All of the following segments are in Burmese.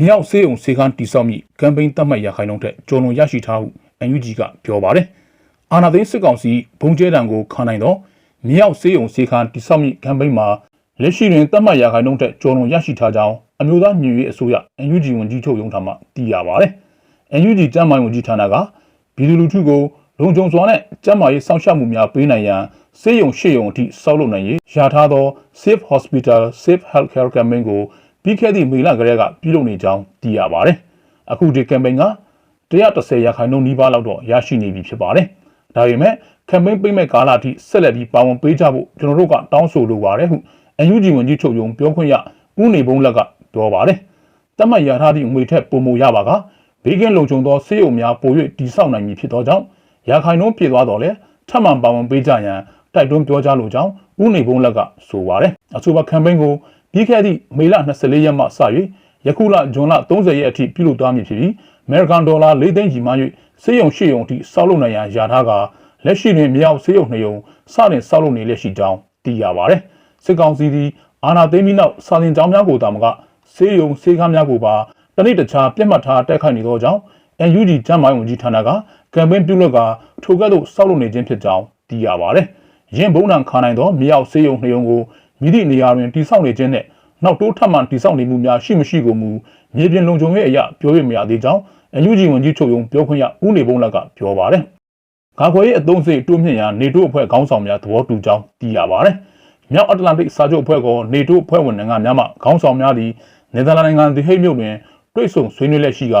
မြောက်စေးုံစေခန်းတိဆောက်မိကမ်ပိန်းတတ်မှတ်ရခိုင်နှုန်းထက်ကျော်လွန်ရရှိထားဟု NUG ကပြောပါတယ်။အာဏာသိမ်းစစ်ကောင်စီဘုံကျဲတံကိုခံနိုင်သောမြောက်စေးုံစေခန်းတိဆောက်မိကမ်ပိန်းမှာလက်ရှိတွင်တတ်မှတ်ရခိုင်နှုန်းထက်ကျော်လွန်ရရှိထားကြောင်းအမျိုးသားညီညွတ်ရေးအစိုးရ NUG ဝန်ကြီးချုပ်ရုံးထံမှသိရပါတယ်။ NUG ကျန်းမာရေးဝန်ကြီးဌာနကပြည်သူလူထုကိုလုံခြုံစွာနဲ့ကျန်းမာရေးစောင့်ရှောက်မှုများပေးနိုင်ရန်စေယုံရှေ့ယုံအထိစောက်လုပ်နိုင်ရေးရထားသော Safe Hospital Safe Healthcare Campaign ကို ပြီးခဲ့သည့်မေလကတည်းကပြုလုပ်နေကြောင်းသိရပါတယ်။အခုဒီ campaign က130ရာခိုင်နှုန်းနီးပါးလောက်တော့ရရှိနေပြီဖြစ်ပါတယ်။ဒါပေမဲ့ campaign ပိတ်မဲ့ကာလအထိဆက်လက်ပြီးပါဝင်ပေးကြဖို့ကျွန်တော်တို့ကတောင်းဆိုလိုပါတယ်ဟု NUG ဝန်ကြီးချုပ်ရုံးပြောခွင့်ရဦးနေဘုံလက်ကပြောပါတယ်။တတ်မှတ်ရထားသည့်ငွေထက်ပိုမိုရပါကဘေးကင်းလုံခြုံသောစေယုံများပို၍တည်ဆောက်နိုင်မည်ဖြစ်သောကြောင့်ရခိုင်နှုန်းပြည့်သွားတော့လေထပ်မံပါဝင်ပေးကြရန်တိုက်တွန်းပြောကြားလိုကြောင်းဦးနေဘုံလက်ကဆိုပါတယ်။အဆိုပါ campaign ကို ပြီးခဲ့သည့်မေလ24ရက်မှစ၍ယခုလဇွန်လ30ရက်အထိပြုလုပ်သွားမည်ဖြစ်ပြီးအမေရိကန်ဒေါ်လာ၄သိန်းကြီးမှ၍စေယုံရှေ့ယုံအထိစောက်လုပ်နိုင်ရန်ယာထားကလက်ရှိတွင်မြောက်စေယုံနှစ်ယုံစတင်စောက်လုပ်နေလက်ရှိကြောင်းသိရပါတယ်။စစ်ကောင်စီသည်အာဏာသိမ်းပြီးနောက်စာသင်ကျောင်းများကိုတာမကစေယုံစေကားများကိုပါတနည်းတခြားပြတ်မှတ်ထားတိုက်ခိုက်နေသောကြောင့် NUG ကျန်းမာရေးဝန်ကြီးဌာနကကမ်ပိန်းပြုလုပ်ကထိုကဲ့သို့စောက်လုပ်နေခြင်းဖြစ်ကြောင်းသိရပါတယ်။ရင်းဘုံနံခါနိုင်သောမြောက်စေယုံနှစ်ယုံကို မိသည့်နေရာတွင်တိစောက်နေခြင်းနဲ့နောက်တိုးထပ်မံတိစောက်နေမှုများရှိမရှိကိုမူမြေပြင်လုံခြုံရေးအရာပြောရမရသေးကြောင်း NUG ဝန်ကြီးချုပ်ရုံးပြောခွင့်ရဦးနေဘုံလက်ကပြောပါတယ်။ကာကွယ်ရေးအသုံးစရိတ်တိုးမြင့်ရန်နေတိုးအဖွဲ့ခေါင်းဆောင်များသဘောတူကြောင်းသိရပါတယ်။မြောက်အတ္တလန္တိတ်စာချုပ်အဖွဲ့ကနေတိုးအဖွဲ့ဝင်နိုင်ငံများမှခေါင်းဆောင်များသည်နယ်သာလန်နိုင်ငံဒီဟိတ်မြို့တွင်တွေ့ဆုံဆွေးနွေးလက်ရှိက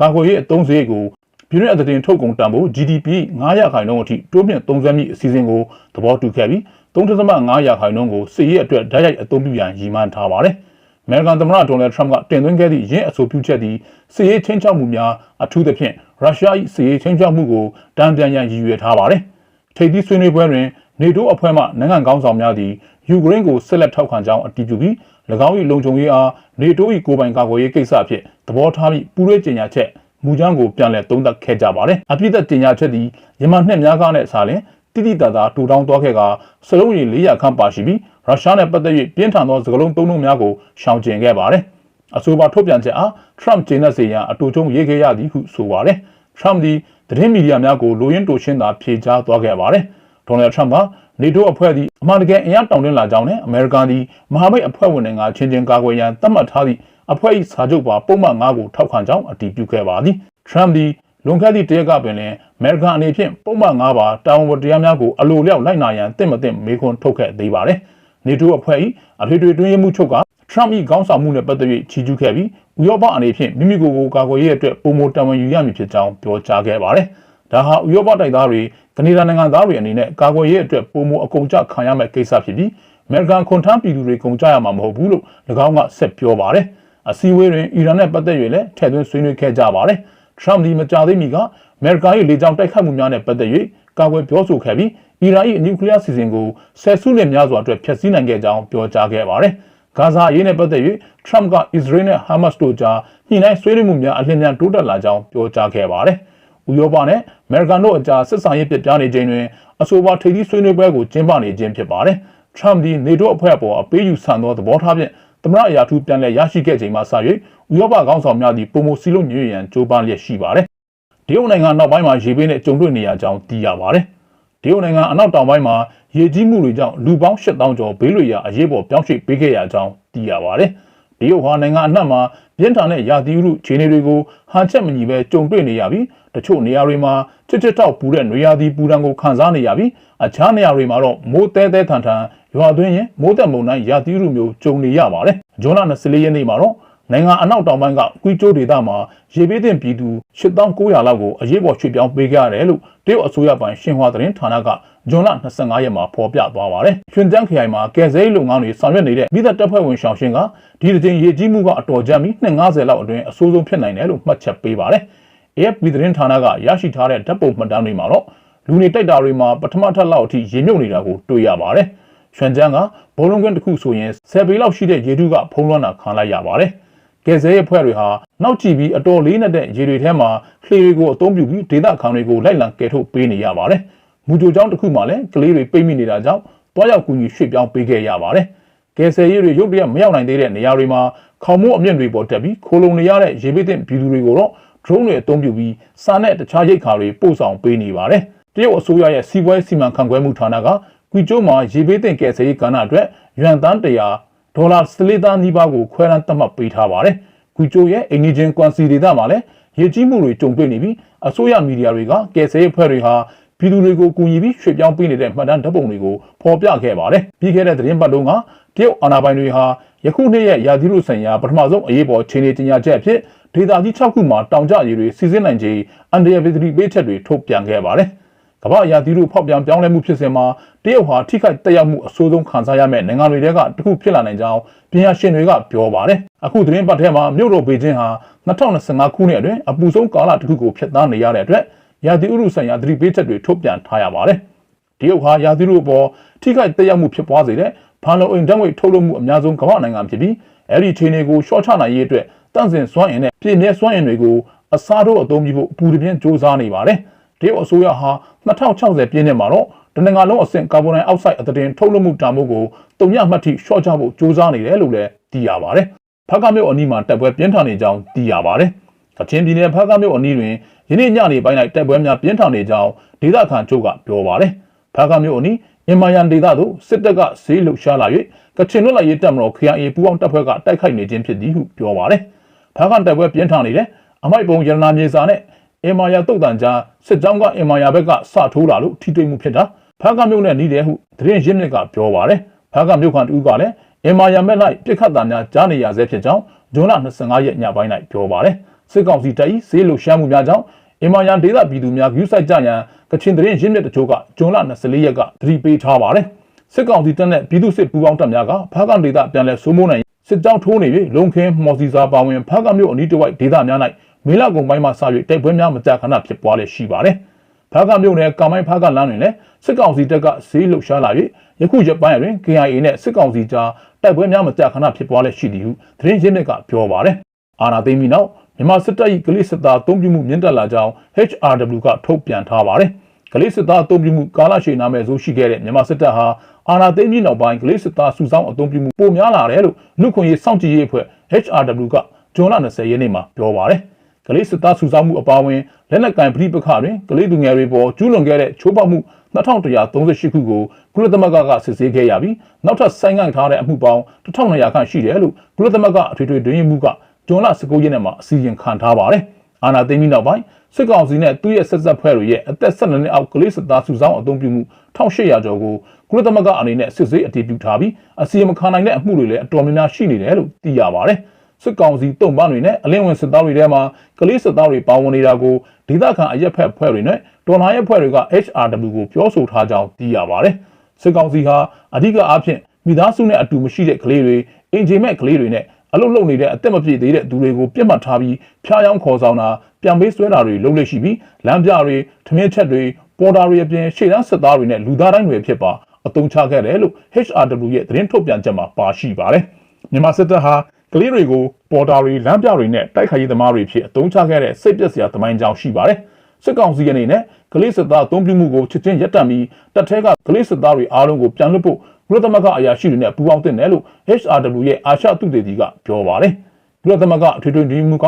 ကာကွယ်ရေးအသုံးစရိတ်ကိုပြည်내အသတင်းထုတ်ကုန်တန်ဖိုး GDP 900ခိုင်နှုန်းအထိတိုးမြင့်သုံးစွဲမိအစီအစဉ်ကိုသဘောတူခဲ့ပြီး 3.5ရာခိုင်နှုန်းကိုစစ်ရေးအတွက်ဓာတ်ရိုက်အသုံးပြုရန်ရည်မှန်းထားပါတယ်။အမေရိကန်သမ္မတဒေါ်နယ်ထရမ့်ကတင်သွင်းခဲ့သည့်ရင်းအဆိုပြုချက်သည်စစ်ရေးချင်းချောက်မှုများအထူးသဖြင့်ရုရှား၏စစ်ရေးချင်းချောက်မှုကိုတံပြန်ရန်ရည်ရွယ်ထားပါတယ်။ထိပ်သီးဆွေးနွေးပွဲတွင်နေတိုးအဖွဲ့မှနိုင်ငံကောင်းဆောင်များသည်ယူကရိန်းကိုဆက်လက်ထောက်ခံကြောင်းအတည်ပြုပြီး၎င်း၏လုံခြုံရေးအားနေတိုး၏ကိုယ်ပိုင်ကာကွယ်ရေးကိစ္စအဖြစ်သဘောထားပြီးပူးရဲကြေညာချက်မူကြောင်းကိုပြန်လည်သုံးသပ်ခဲ့ကြပါတယ်။အပြည့်သက်တင်ညာချက်သည်ယမနှစ်များကားနဲ့စာလင် တိတိတသာတူတောင်းသွားခဲ့ကစလုံးရည်400ခန့်ပါရှိပြီးရုရှားနဲ့ပတ်သက်၍ပြင်းထန်သောစကားလုံးသုံးလုံးများကိုရှောင်ကျဉ်ခဲ့ပါတယ်။အဆိုပါထုတ်ပြန်ချက်အား Trump ကျေနပ်စေရန်အတူချုံရေးခဲ့ရသည်ဟုဆိုပါတယ်။ Trump သည်သတင်းမီဒီယာများကိုလိုရင်းတိုရှင်းသာဖြေကြားသွားခဲ့ပါတယ်။ Donald Trump ကနေတိုးအဖွဲ့သည်အမှန်တကယ်အင်အားတောင်းတင်းလာကြောင်းနဲ့အမေရိကန်သည်မဟာမိတ်အဖွဲ့ဝင်နိုင်ငံချင်းချင်းကာကွယ်ရန်သတ်မှတ်ထားသည့်အဖွဲ့၏စာချုပ်ပါပုံမှန်9ကိုထောက်ခံကြောင်းအတည်ပြုခဲ့ပါသည်။ Trump သည် လွန်ခဲ့သည့်တရက်ကပင်လင်အမေရိကန်အနေဖြင့်ပုံမှန်9ပါတာဝန်ဝတ္တရားများကိုအလိုလျောက်လိုက်နာရန်တင့်မတင့်မေခွန်းထုတ်ခဲ့သေးပါတယ်။ NATO အဖွဲ့၏အထွေထွေတွင်းရေးမှုချုပ်က Trump ၏ခေါင်းဆောင်မှုနဲ့ပတ်သက်၍ချီးကျူးခဲ့ပြီးဥရောပအနေဖြင့်မိမိကိုယ်ကိုကာကွယ်ရေးအတွက်ပုံမတံဝန်ယူရမည်ဖြစ်ကြောင်းပြောကြားခဲ့ပါတယ်။ဒါဟာဥရောပတိုက်သားတွေကနေဒါနိုင်ငံသားတွေအနေနဲ့ကာကွယ်ရေးအတွက်ပုံမအကုန်ကြခံရမယ့်ကိစ္စဖြစ်ပြီးအမေရိကန်ခွန်ထမ်းပြည်သူတွေကုန်ကြရမှာမဟုတ်ဘူးလို့၎င်းကဆက်ပြောပါတယ်။အစည်းအဝေးတွင်အီရန်နဲ့ပတ်သက်၍လည်းထည့်သွင်းဆွေးနွေးခဲ့ကြပါတယ်။ Trump ဒီမကြသေးမီကအမေရိကန်၏လေကြောင်းတိုက်ခိုက်မှုများနဲ့ပတ်သက်၍ကာကွယ်ပြောဆိုခဲ့ပြီးအီရန်၏နျူကလ িয়ার စီစဉ်ကိုဆယ်စုနှစ်များစွာအတွက်ဖျက်ဆီးနိုင်ခဲ့ကြောင်းပြောကြားခဲ့ပါတယ်။ဂါဇာအရေးနဲ့ပတ်သက်၍ Trump ကအစ္စရေးနဲ့ဟာမတ်စ်တို့ကြားညှိနှိုင်းဆွေးနွေးမှုများအလင်းမြန်တိုးတက်လာကြောင်းပြောကြားခဲ့ပါတယ်။ဥရောပနဲ့အမေရိကန်တို့အကြားဆက်ဆံရေးပြပြနေချိန်တွင်အဆိုပါထိပ်သီးဆွေးနွေးပွဲကိုကျင်းပနေခြင်းဖြစ်ပါတယ်။ Trump ဒီနေတိုးအဖွဲ့အပေါ်အပေးယူဆန်သောသဘောထားဖြင့်သမရအရာထူးပြန်လည်ရရှိခဲ့ချိန်မှစ၍ ဥရောပခေါင်းဆောင်များသည်ပုံမစီလုံးညွှန်ရန်ကြိုးပမ်းလျက်ရှိပါတယ်။တရုတ်နိုင်ငံနောက်ပိုင်းမှာရေပေးနဲ့ကြုံတွေ့နေရကြောင်းသိရပါတယ်။တရုတ်နိုင်ငံအနောက်တောင်ပိုင်းမှာရေကြီးမှုတွေကြောင့်လူပေါင်း8000ကျော်ဘေးလွတ်ရာအရေးပေါ်ပြောင်းရွှေ့ပေးခဲ့ရကြောင်းသိရပါတယ်။တရုတ်ဟာနိုင်ငံအနှံ့မှာပြင်းထန်တဲ့ရာသီဥတုခြေနေတွေကိုဟန်ချက်မညီပဲကြုံတွေ့နေရပြီးတချို့နေရာတွေမှာချစ်ချစ်တောက်ပူတဲ့နွေရာသီပူဒဏ်ကိုခံစားနေရပြီးအခြားနေရာတွေမှာတော့မိုးတဲတဲထန်ထန်ရွာသွင်းရင်မိုးတက်မုန်တိုင်းရာသီဥတုမျိုးကြုံနေရပါတယ်။ဂျွန်လ24ရက်နေ့မှာတော့ နိုင်ငံအနောက်တောင်ပိုင်းကကွီကျိုးဒေသမှာရေပေးတင်ပြည်သူ8900လောက်ကိုအရေးပေါ်ရွှေ့ပြောင်းပေးခဲ့ရတယ်လို့တရုတ်အစိုးရပိုင်းရှင်ဟွာသတင်းဌာနကဂျွန်လ25ရက်မှာဖော်ပြသွားပါတယ်။ရွှင်တန်းခရိုင်မှာကယ်ဆယ်ရေးလုပ်ငန်းတွေဆောင်ရွက်နေတဲ့မိသက်တပ်ဖွဲ့ဝင်ရှောင်းရှင်းကဒီတစ်ချိန်ရေကြီးမှုကအတော်ကြမ်းပြီး250လောက်အတွင်းအဆိုးဆုံးဖြစ်နိုင်တယ်လို့မှတ်ချက်ပေးပါတယ်။ AFP သတင်းဌာနကရရှိထားတဲ့ဓာတ်ပုံမှတ်တမ်းတွေမှာတော့လူနေတိုက်တာတွေမှာပထမထပ်လောက်အထိရေမြုပ်နေတာကိုတွေ့ရပါတယ်။ရွှန်ကျန်းကဘုံလုံးကွင်းတစ်ခုဆိုရင်10ပေလောက်ရှိတဲ့ရေထုကဖုံးလွှမ်းတာခံလိုက်ရပါတယ်။ ကယ်ဆယ်ရေးအဖွဲ့တွေဟာနောက်ကြည့်ပြီးအတော်လေးနဲ့တဲ့ရေတွေထဲမှာလှေတွေကိုအသုံးပြုပြီးဒေသခံတွေကိုလိုက်လံကယ်ထုတ်ပေးနေရပါတယ်။မူကြိုကျောင်းတစ်ခုမှလည်းကလေးတွေပိတ်မိနေတာကြောင့်တွားရောက်ကူညီရွှေ့ပြောင်းပေးခဲ့ရပါတယ်။ကယ်ဆယ်ရေးတွေရုတ်တရက်မရောက်နိုင်သေးတဲ့နေရာတွေမှာခေါမိုးအမြင့်တွေပေါ်တက်ပြီးခိုးလုံနေရတဲ့ရေဘေးတင်ပြည်သူတွေကိုတော့ drone တွေအသုံးပြုပြီးစာနဲ့တခြားရိတ်ခါတွေပို့ဆောင်ပေးနေပါတယ်။တရုတ်အစိုးရရဲ့စီးပွားရေးစီမံခန့်ခွဲမှုဌာနကကွီကျိုးမှာရေဘေးတင်ကယ်ဆယ်ရေးကဏ္ဍအတွက်ရွမ်တန်း100 ဒေါ်လာ14သန်းနီးပါးကိုခွဲတမ်းသတ်မှတ်ပေးထားပါတယ်။ကွီကျိုးရဲ့အိန္ဒိချင်းကွန်စီဒေသမှာလည်းရေကြီးမှုတွေကြုံတွေ့နေပြီးအစိုးရမီဒီယာတွေကကယ်ဆယ်ရေးအဖွဲ့တွေဟာပြည်သူတွေကိုကူညီပြီးရွှေ့ပြောင်းပေးနေတဲ့မှတ်တမ်းဓာတ်ပုံတွေကိုဖော်ပြခဲ့ပါတယ်။ပြီးခဲ့တဲ့သတင်းပတ်လုံးကတရုတ်အာဏာပိုင်တွေဟာယခုနှစ်ရဲ့ရာသီဥတုဆိုင်ရာပထမဆုံးအရေးပေါ်ခြေနေတင်ညာချက်အဖြစ်ဒေသကြီး6ခုမှာတောင်ကျရေတွေစီစဉ်နိုင်ခြင်းအန်ဒီယာဗီဒရီပေးချက်တွေထုတ်ပြန်ခဲ့ပါတယ်။ ကမ္ဘာရာသီဥတုဖောက်ပြန်ပြောင်းလဲမှုဖြစ်စဉ်မှာတရုတ်ဟာထိခိုက်တက်ရောက်မှုအဆိုးဆုံးခံစားရမယ့်နိုင်ငံတွေထဲကတစ်ခုဖြစ်လာနိုင်ကြောင်းပညာရှင်တွေကပြောပါတယ်။အခုသတင်းပတ်ထဲမှာမြို့တော်ဘေကျင်းဟာ2025ခုနှစ်အတွင်းအပူဆုံးကာလတစ်ခုကိုဖျက်ဆီးနေရတဲ့အတွက်ရာသီဥတုဆိုင်ရာသတိပေးချက်တွေထုတ်ပြန်ထားရပါတယ်။တရုတ်ဟာရာသီဥတုအပေါ်ထိခိုက်တက်ရောက်မှုဖြစ်ပွားစေတဲ့ဖန်လုံအိမ်ဓာတ်ငွေထုတ်လုပ်မှုအများဆုံးကမ္ဘာနိုင်ငံဖြစ်ပြီးအဲ့ဒီခြေနေကိုရှော့ချနိုင်ရေးအတွက်တန့်စင်စွမ်းအင်နဲ့ပြည့်မြဲစွမ်းအင်တွေကိုအစားတို့အသုံးပြုဖို့အပူတပြင်းစ조사နေပါတယ်။ တရုတ်အစိုးရဟာ2060ပြည့်နှစ်မှာတော့တနင်္ဂနွေလုံးအဆင့်ကာဗွန်ဒိုင်အောက်ဆိုက်အသတင်းထုတ်လွှတ်မှုတာမို့ကိုတုံညမှတ်ထိရှော့ချဖို့စ조사နေတယ်လို့လည်းသိရပါတယ်။ဖက်ကမြို့အနီးမှာတက်ပွဲပြင်းထန်နေကြောင်းသိရပါတယ်။ကချင်ပြည်နယ်ဖက်ကမြို့အနီးတွင်ယနေ့ညနေပိုင်း၌တက်ပွဲများပြင်းထန်နေကြောင်းဒေသခံချုပ်ကပြောပါတယ်။ဖက်ကမြို့အနီးအင်မာယန်ဒေသသို့စစ်တပ်ကဈေးလှုပ်ရှားလာ၍ကချင်လွတ်လပ်ရေးတပ်မတော် KIA ပူးပေါင်းတပ်ဖွဲ့ကတိုက်ခိုက်နေခြင်းဖြစ်သည်ဟုပြောပါတယ်။ဖားကန်တပ်ဖွဲ့ပြင်းထန်နေတဲ့အမိုက်ပုံရတနာမြေစာနဲ့ အင်မာယာတုတ်တန်ကြားစစ်ကြောင်းကအင်မာယာဘက်ကစထိုးလာလို့ထိတွေ့မှုဖြစ်တာဖားကန်မြို့နဲ့နီးတယ်ဟုသတင်းရင်းမြစ်ကပြောပါတယ်။ဖားကန်မြို့ခံတူကလည်းအင်မာယာမဲ့လိုက်ပြစ်ခတ်တာများကြားနေရဆဲဖြစ်ကြောင်းဇွန်လ25ရက်ညပိုင်း၌ပြောပါတယ်။စစ်ကောင်စီတပ်၏ဈေးလှုပ်ရှားမှုများကြောင့်အင်မာယန်ဒေသပြည်သူများယူဆိုင်ကြရန်ကချင်တရင်ရင်းမြစ်တချို့ကဂျွန်လ24ရက်ကသတိပေးထားပါတယ်။စစ်ကောင်စီတပ်နဲ့ပြည်သူစစ်ပူးပေါင်းတပ်များကဖားကန်ဒေသပြန်လည်စိုးမိုးနိုင်စစ်ကြောင်းထိုးနေပြီးလုံခင်းမော်စီစာပါဝင်ဖားကန်မြို့အနီးတစ်ဝိုက်ဒေသများ၌ မေလကုံပိုင်းမှစ၍တိုက်ပွဲများမကြာခဏဖြစ်ပွားလျက်ရှိပါတယ်။ဖားကန်မြို့နယ်ကမိုင်းဖားကန်လမ်းတွင်လည်းစစ်ကောင်စီတပ်ကဈေးလှုပ်ရှားလာ၍ယခုရက်ပိုင်းတွင် KIA နဲ့စစ်ကောင်စီကြားတိုက်ပွဲများမကြာခဏဖြစ်ပွားလျက်ရှိသည်ဟုသတင်းရင်းမြစ်ကပြောပါတယ်။အာနာသိမ်းပြီးနောက်မြန်မာစစ်တပ်၏ကလေးစစ်သားအုံပြုမှုမြင့်တက်လာကြောင်း HRW ကထုတ်ပြန်ထားပါတယ်။ကလေးစစ်သားအုံပြုမှုကာလရှည်နာမဲ့ဆိုရှိခဲ့တဲ့မြန်မာစစ်တပ်ဟာအာဏာသိမ်းပြီးနောက်ပိုင်းကလေးစစ်သားစုဆောင်းအုံပြုမှုပိုများလာတယ်လို့လူခွင့်ရေးစောင့်ကြည့်ရေးအဖွဲ့ HRW ကဇွန်လ20ရက်နေ့မှာပြောပါတယ်။ ကလေးစစ်သားစုဆောင်းမှုအပါအဝင်လက်နက်ကင်ပြည်ပခတွင်ကလေးသူငယ်တွေပေါ်ကျူးလွန်ခဲ့တဲ့ချိုးဖောက်မှု2138ခုကိုကုလသမဂ္ဂကစစ်ဆေးခဲ့ရပြီးနောက်ထပ်ဆိုင်းငံ့ထားတဲ့အမှုပေါင်း1200ခန့်ရှိတယ်လို့ကုလသမဂ္ဂအထွေထွေတွင်မှုကဂျွန်လ19ရက်နေ့မှာအစည်းအဝေးခံထားပါတယ်။အာနာသိမ်းပြီးနောက်ပိုင်းစစ်ကောင်စီနဲ့သူ့ရဲ့ဆက်ဆက်ဖွဲ့တွေရဲ့အသက်12နှစ်အောက်ကလေးစစ်သားစုဆောင်းအုံပြုမှု1800ကျော်ကိုကုလသမဂ္ဂအနေနဲ့စစ်ဆေးအတည်ပြုထားပြီးအစီအမခံနိုင်တဲ့အမှုတွေလည်းအတော်များများရှိနေတယ်လို့သိရပါတယ်။ စစ်ကောင်စီတုံ့ပန်းတွေနဲ့အလင်းဝင်စစ်သားတွေထဲမှာကလေးစစ်သားတွေပါဝင်နေတာကိုဒေသခံအရက်ဖက်ဖွဲ့တွေနဲ့ဒေါ်လာရဲ့ဖွဲ့တွေက HRW ကိုပြောဆိုထားကြောင်းသိရပါတယ်။စစ်ကောင်စီဟာအဓိကအားဖြင့်မိသားစုနဲ့အတူမရှိတဲ့ကလေးတွေအင်ဂျင်မဲ့ကလေးတွေနဲ့အလုပ်လုပ်နေတဲ့အသက်မပြည့်သေးတဲ့သူတွေကိုပြစ်မှတ်ထားပြီးဖျားယောင်းခေါ်ဆောင်တာပြန်ပေးဆွဲတာတွေလုပ်လို့ရှိပြီးလမ်းပြတွေထမင်းချက်တွေပေါ်တာတွေအပြင်ရှေ့တန်းစစ်သားတွေနဲ့လူသားတိုင်းတွေဖြစ်ပါအတုံးချခဲ့တယ်လို့ HRW ရဲ့သတင်းထုတ်ပြန်ချက်မှာပါရှိပါတယ်မြန်မာစစ်တပ်ဟာ ကလေးတွေကိုပေါ်တာတွေလမ်းပြတွေနဲ့တိုက်ခိုက်ရေးသမားတွေဖြစ်အတုံးချခဲ့တဲ့စိတ်ပျက်စရာသမိုင်းကြောင်းရှိပါတယ်စစ်ကောင်စီအနေနဲ့ကလေးစစ်သားအုံပြုမှုကိုချက်ချင်းရပ်တန့်ပြီးတပ်ထဲကကလေးစစ်သားတွေအားလုံးကိုပြန်လွှတ်ဖို့ကုလသမဂ္ဂအရာရှိတွေနဲ့ပူးပေါင်းတင်တယ်လို့ HRW ရဲ့အာရှသုတေသီကပြောပါတယ်။ကုလသမဂ္ဂအထွေထွေညီမှုက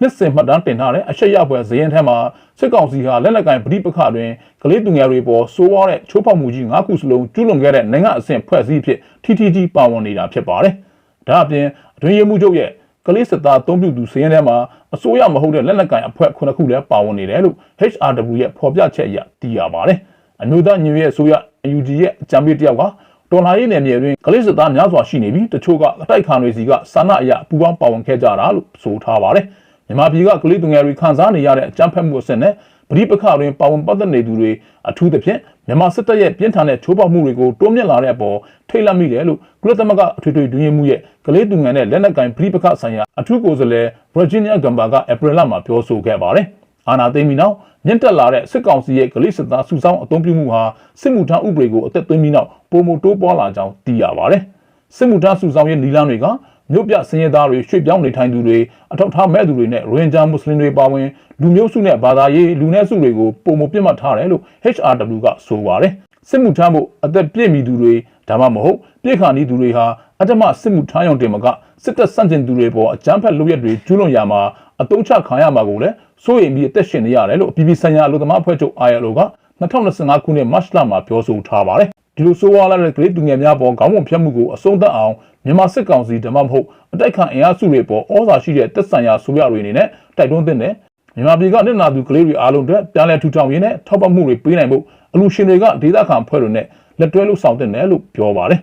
နှစ်စင်မှတ်တမ်းတင်ထားတဲ့အရှက်ရပွဲဇယင်းထဲမှာစစ်ကောင်စီဟာလက်နက်ကင်ပဋိပက္ခတွင်ကလေးသူငယ်တွေပေါ်စိုးဝါးတဲ့ချိုးဖောက်မှုကြီး၅ခုစလုံးကျူးလွန်ခဲ့တဲ့နိုင်ငံအဆင့်ဖွဲ့စည်းဖြစ် TTT ပါဝင်နေတာဖြစ်ပါတယ်။ ဒါအပြင်အတွင်းရေးမှုချုပ်ရဲ့ကလေးစစ်သားအုံပြုသူစရင်ထဲမှာအစိုးရမဟုတ်တဲ့လက်နက်ကင်အဖွဲ့ခုနှစ်ခုလည်းပါဝင်နေတယ်လို့ HRW ရဲ့ဖော်ပြချက်အရသိရပါတယ်။အမျိုးသားညီညွတ်ရေးအစိုးရ UG ရဲ့အကြံပေးတယောက်ကတော်လှန်ရေးနယ်မြေတွင်ကလေးစစ်သားများစွာရှိနေပြီးတချို့ကအတိုက်ခံတွေစီကစာနာအရပူပေါင်းပါဝင်ခဲ့ကြတာလို့ဆိုထားပါတယ်။မြန်မာပြည်ကကလေးသူငယ်တွေခံစားနေရတဲ့အကြမ်းဖက်မှုအဆင့်နဲ့ ပဋိပက္ခတွင်ပါဝင်ပတ်သက်နေသူတွေအထူးသဖြင့်မြန်မာစစ်တပ်ရဲ့ပြင်းထန်တဲ့ချိုးဖောက်မှုတွေကိုတွန်းမြင့်လာတဲ့အပေါ်ထိတ်လန့်မိတယ်လို့ကုလသမဂ္ဂအထွေထွေတွင်မှုရဲ့ကလေးသူငယ်နဲ့လက်နက်ကင်ပဋိပက္ခဆိုင်ရာအထူးကိုယ်စားလှယ်ဗာဂျီးနီးယားဂမ်ဘာကဧပြီလမှာပြောဆိုခဲ့ပါတယ်။အာနာသိမ်းပြီးနောက်မြင့်တက်လာတဲ့စစ်ကောင်စီရဲ့ကလေးစစ်သားစုဆောင်းအုံပြုမှုဟာစစ်မှုထမ်းဥပဒေကိုအသက်သွင်းပြီးနောက်ပုံမတိုးပွားလာကြောင်းသိရပါတယ်။စစ်မှုထမ်းစုဆောင်းရေးနီလန်းတွေက မြို့ပြစင်ရသားတွေရွှေ့ပြောင်းနေထိုင်သူတွေအထောက်ထားမဲ့သူတွေနဲ့ရိုဟင်ဂျာမွတ်စလင်တွေပါဝင်လူမျိုးစုနဲ့ဘာသာရေးလူနည်းစုတွေကိုပုံမပြစ်မှတ်ထားတယ်လို့ HRW ကဆိုပါတယ်စစ်မှုထမ်းဖို့အသက်ပြည့်မီသူတွေဒါမှမဟုတ်ပြည့်ခါနီးသူတွေဟာအတ္တမစစ်မှုထမ်းရုံတင်မကစစ်တပ်စန့်ကျင်သူတွေပေါ်အကြမ်းဖက်လုပ်ရက်တွေကျူးလွန်ရမှာအတုံးချခံရမှာကိုလည်းစိုးရိမ်ပြီးအသက်ရှင်နေရတယ်လို့အပြည်ပြည်ဆိုင်ရာလူသမားအဖွဲ့ချုပ် ILO က2025ခုနှစ်မတ်လမှာပြောဆိုထားပါတယ် ဒီလိုဆိုးဝါးလာတဲ့ကလေးသူငယ်များပေါ်ခေါင်းပုံဖြတ်မှုကိုအဆုံးသတ်အောင်မြန်မာစစ်ကောင်စီဓမ္မမဟုတ်အတိုက်ခံအင်အားစုတွေပေါ်ဩဇာရှိတဲ့တက်ဆိုင်ရာဆိုရတွေအနေနဲ့တိုက်တွန်းသင့်တယ်မြန်မာပြည်ကနှစ်နာသူကလေးတွေအားလုံးအတွက်ပြန်လည်ထူထောင်ရေးနဲ့ထောက်ပံ့မှုတွေပေးနိုင်ဖို့အလူရှင်တွေကဒေသခံဖွဲ့တွေနဲ့လက်တွဲလှုပ်ဆောင်တဲ့နယ်လို့ပြောပါတယ်